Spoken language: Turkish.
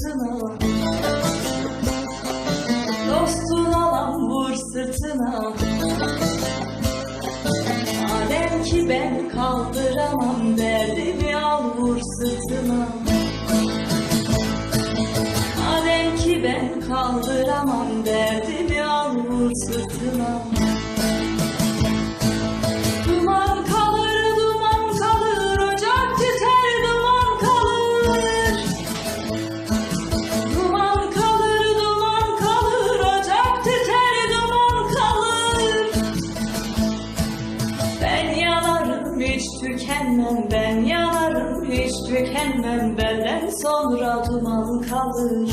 sırtına Dostun alan vur sırtına. Madem ki ben kaldıramam derdimi al vur sırtına. Madem ki ben kaldıramam derdimi al vur sırtına. Hiç tükenmem ben yanarım hiç tükenmem benden sonra duman kalır